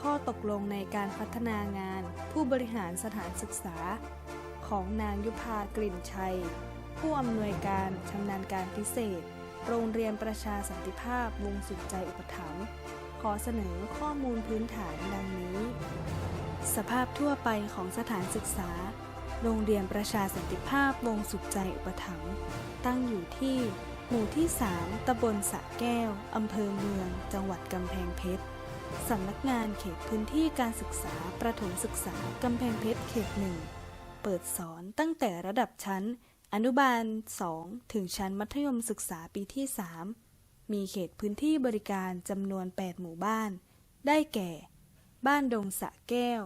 ข้อตกลงในการพัฒนางาน ผู้บริหารสถานศึกษา ของนางยุพากลิ่นชัย ผู้อำนวยการชำนาญการพิเศษ โรงเรียนประชาสันติภาพวงสุขใจอุปถัมภ์ขอเสนอข้อมูลพื้นฐานดังนี้ สภาพทั่วไปของสถานศึกษา โรงเรียนประชาสันติภาพวงสุขใจอุปถัมภ์ตั้งอยู่ที่หมู่ที่ 3 ตำบลสะแก้ว อำเภอเมือง จังหวัดกำแพงเพชร สำนักงานเขตพื้นที่การศึกษาประถมศึกษากำแพงเพชรเขตหนึ่งเปิดสอนตั้งแต่ระดับชั้น อนุบาล 2 ถึงชั้นมัธยมศึกษาปีที่ 3 มีเขตพื้นที่บริการจำนวน 8 หมู่บ้าน ได้แก่ บ้านดงสะแก้ว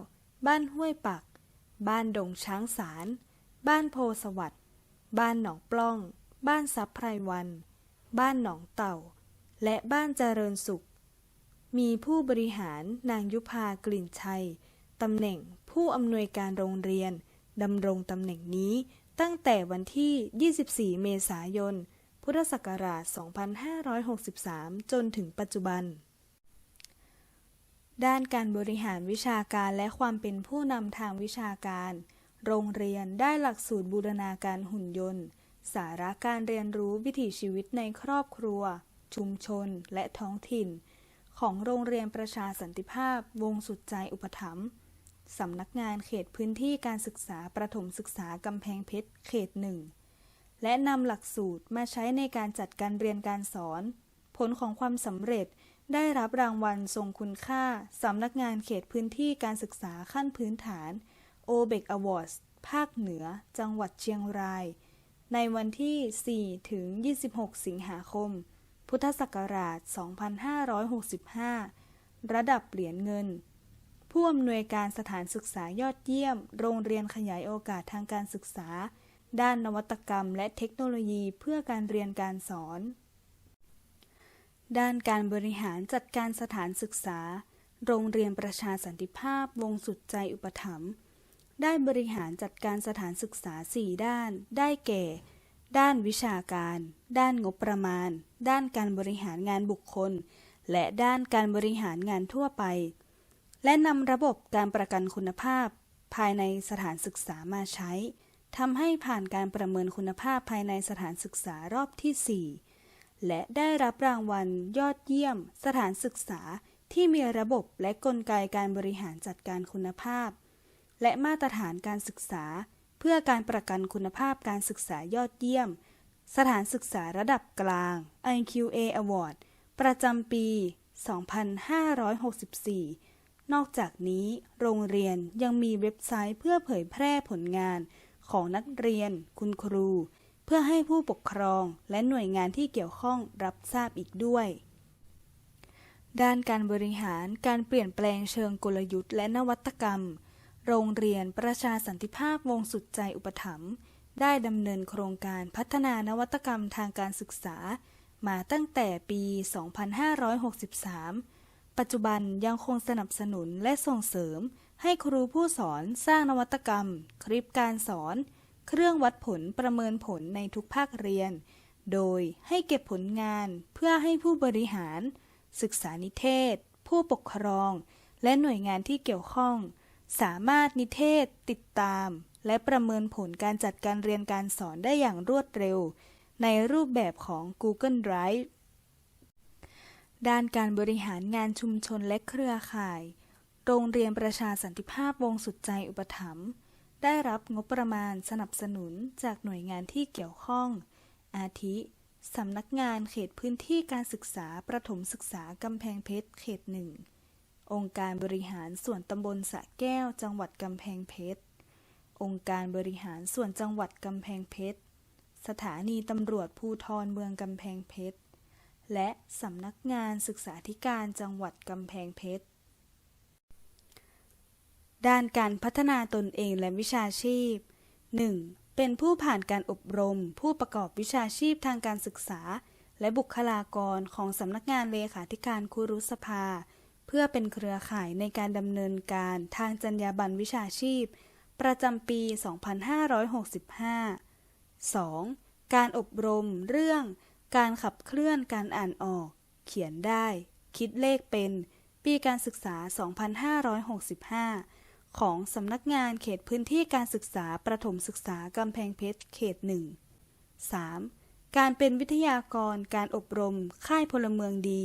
บ้านห้วยปัก บ้านดงช้างสาร บ้านโพสวัสด์บ้านหนองปล้อง บ้านซับไพรวัน บ้านหนองเต่า และบ้านเจริญสุข มีผู้บริหารนางยุพากลิ่นชัย ตำแหน่งผู้อำนวยการโรงเรียน ดำรงตำแหน่งนี้ตั้งแต่วันที่ 24 เมษายน พุทธศักราช 2563 จนถึงปัจจุบัน ด้านการบริหารวิชาการและความเป็นผู้นำทางวิชาการ โรงเรียนได้หลักสูตรบูรณาการหุ่นยนต์ สาระการเรียนรู้วิถีชีวิตในครอบครัว ชุมชน และท้องถิ่น ของโรงเรียนประชาสันติภาพ วงสุดใจอุปถัมภ์สำนักงานเขตพื้นที่การศึกษาประถมศึกษากำแพงเพชรเขตหนึ่งและนำหลักสูตรมาใช้ในการจัดการเรียนการสอน ผลของความสำเร็จได้รับรางวัลทรงคุณค่าสำนักงานเขตพื้นที่การศึกษาขั้นพื้นฐาน o b e c Awards ภาคเหนือ จังหวัดเชียงราย ในวันที่ 4 ถึง 26 สิงหาคม พุทธศักราช 2565 ระดับเหรียญเงิน ผู้อำนวยการสถานศึกษายอดเยี่ยม โรงเรียนขยายโอกาสทางการศึกษา ด้านนวัตกรรมและเทคโนโลยีเพื่อการเรียนการสอน ด้านการบริหารจัดการสถานศึกษา โรงเรียนประชาสันติภาพวงสุดใจอุปถัมภ์ได้บริหารจัดการสถานศึกษา 4 ด้าน ได้แก่ ด้านวิชาการ ด้านงบประมาณ ด้านการบริหารงานบุคคล และด้านการบริหารงานทั่วไป และนำระบบการประกันคุณภาพ ภายในสถานศึกษามาใช้ทำให้ผ่านการประเมินคุณภาพภายในสถานศึกษารอบที่ 4 และได้รับรางวัลยอดเยี่ยม สถานศึกษาที่มีระบบและกลไกการบริหารจัดการคุณภาพ และมาตรฐานการศึกษา พื่อการประกันคุณภาพการศึกษายอดเยี่ยม สถานศึกษาระดับกลาง IQA Award ประจำปี 2564 นอกจากนี้โรงเรียนยังมีเว็บไซต์เพื่อเผยแพร่ผลงานของนักเรียน คุณครู เพื่อให้ผู้ปกครองและหน่วยงานที่เกี่ยวข้องรับทราบอีกด้วย ด้านการบริหารการเปลี่ยนแปลงเชิงกลยุทธ์และนวัตกรรม โรงเรียนประชาสันติภาพวงสุดใจอุปถัมภ์ได้ดำเนินโครงการพัฒนานวัตกรรมทางการศึกษา มาตั้งแต่ปี 2563 ปัจจุบันยังคงสนับสนุนและส่งเสริม ให้ครูผู้สอนสร้างนวัตกรรม คลิปการสอน เครื่องวัดผลประเมินผลในทุกภาคเรียน โดยให้เก็บผลงานเพื่อให้ผู้บริหาร ศึกษานิเทศ ผู้ปกครอง และหน่วยงานที่เกี่ยวข้อง สามารถนิเทศ ติดตาม และประเมินผลการจัดการเรียนการสอนได้อย่างรวดเร็ว ในรูปแบบของ Google Drive ด้านการบริหารงานชุมชนและเครือข่าย โรงเรียนประชาสันติภาพวงสุดใจอุปถัมภ์ได้รับงบประมาณสนับสนุนจากหน่วยงานที่เกี่ยวข้อง อาทิ สำนักงานเขตพื้นที่การศึกษาประถมศึกษากำแพงเพชรเขตหนึ่ง องค์การบริหารส่วนตำบลสะแก้ว จังหวัดกำแพงเพชร องค์การบริหารส่วนจังหวัดกำแพงเพชร สถานีตำรวจภูธรเมืองกำแพงเพชร และสำนักงานศึกษาธิการจังหวัดกำแพงเพชร ด้านการพัฒนาตนเองและวิชาชีพ 1. เป็นผู้ผ่านการอบรม ผู้ประกอบวิชาชีพทางการศึกษา และบุคลากรของสำนักงานเลขาธิการครุสภา เพื่อเป็นเครือข่ายในการดำเนินการทางจรรยาบรรณวิชาชีพ ประจำปี 2565 2. การอบรมเรื่อง การขับเคลื่อนการอ่านออก เขียนได้ คิดเลขเป็น ปีการศึกษา 2565 ของสำนักงานเขตพื้นที่การศึกษาประถมศึกษากำแพงเพชรเขต 1 3. การเป็นวิทยากรการอบรมค่ายพลเมืองดี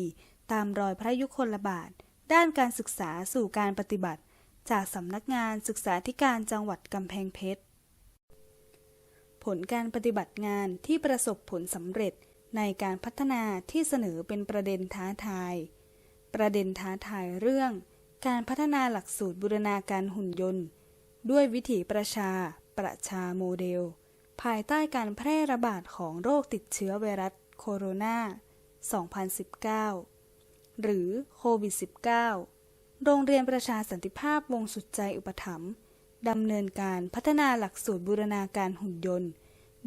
ตามรอยพระยุคลบาท ด้านการศึกษาสู่การปฏิบัติ จากสำนักงานศึกษาธิการจังหวัดกำแพงเพชร ผลการปฏิบัติงานที่ประสบผลสำเร็จในการพัฒนาที่เสนอเป็นประเด็นท้าทาย ประเด็นท้าทายเรื่อง การพัฒนาหลักสูตรบูรณาการหุ่นยนต์ ด้วยวิถีประชา ประชาโมเดล ภายใต้การแพร่ระบาดของโรคติดเชื้อไวรัสโคโรนา 2019 หรือโควิด -19 โรงเรียนประชาสันติภาพวงสุดใจอุปถัมภ์ดำเนินการพัฒนาหลักสูตรบูรณาการหุ่นยนต์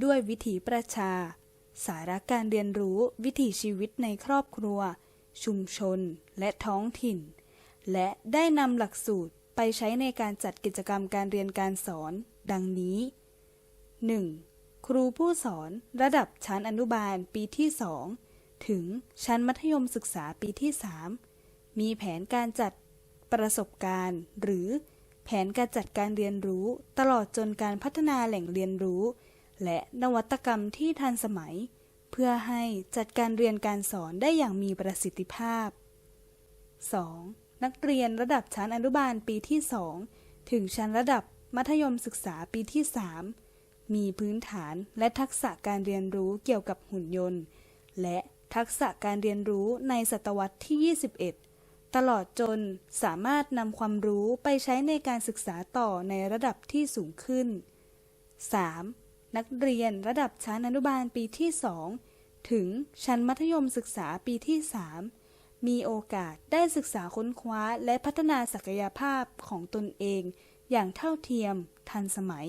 ด้วยวิถีประชา สาระการเรียนรู้วิถีชีวิตในครอบครัว ชุมชน และท้องถิ่น และได้นำหลักสูตรไปใช้ในการจัดกิจกรรมการเรียนการสอน ดังนี้ 1. ครูผู้สอนระดับชั้นอนุบาลปีที่ 2 ถึงชั้นมัธยมศึกษาปีที่ 3 มีแผนการจัดประสบการณ์ หรือแผนการจัดการเรียนรู้ตลอดจนการพัฒนาแหล่งเรียนรู้ และนวัตกรรมที่ทันสมัย เพื่อให้จัดการเรียนการสอนได้อย่างมีประสิทธิภาพ 2. นักเรียนระดับชั้นอนุบาลปีที่ 2 ถึงชั้นระดับมัธยมศึกษาปีที่ 3 มีพื้นฐานและทักษะการเรียนรู้เกี่ยวกับหุ่นยนต์ และ ทักษะการเรียนรู้ในศตวรรษที่ 21 ตลอดจนสามารถนำความรู้ไปใช้ในการศึกษาต่อในระดับที่สูงขึ้น 3. นักเรียนระดับชั้นอนุบาลปีที่ 2 ถึงชั้นมัธยมศึกษาปีที่ 3 มีโอกาสได้ศึกษาค้นคว้าและพัฒนาศักยภาพของตนเอง อย่างเท่าเทียม ทันสมัย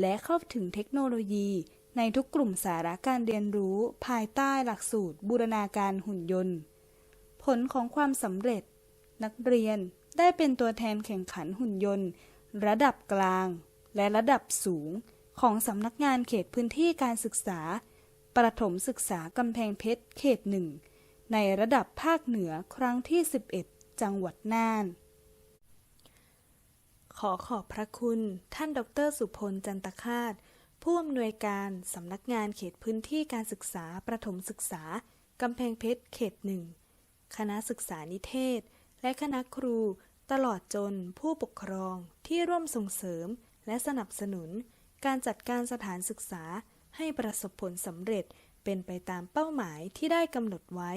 และเข้าถึงเทคโนโลยี ในทุกกลุ่มสาระการเรียนรู้ภายใต้หลักสูตรบูรณาการหุ่นยนต์ ผลของความสำเร็จ นักเรียนได้เป็นตัวแทนแข่งขันหุ่นยนต์ ระดับกลาง และระดับสูง ของสำนักงานเขตพื้นที่การศึกษา ประถมศึกษากำแพงเพชรเขตหนึ่งในระดับภาคเหนือครั้งที่ 11 จังหวัดน่าน ขอขอบพระคุณท่านดรสุพลจันตคาต ผู้อำนวยการสำนักงานเขตพื้นที่การศึกษาประถมศึกษากำแพงเพชรเขตหนึ่งคณะศึกษานิเทศ และคณะครู ตลอดจนผู้ปกครองที่ร่วมส่งเสริม และสนับสนุน การจัดการสถานศึกษาให้ประสบผลสำเร็จเป็นไปตามเป้าหมายที่ได้กำหนดไว้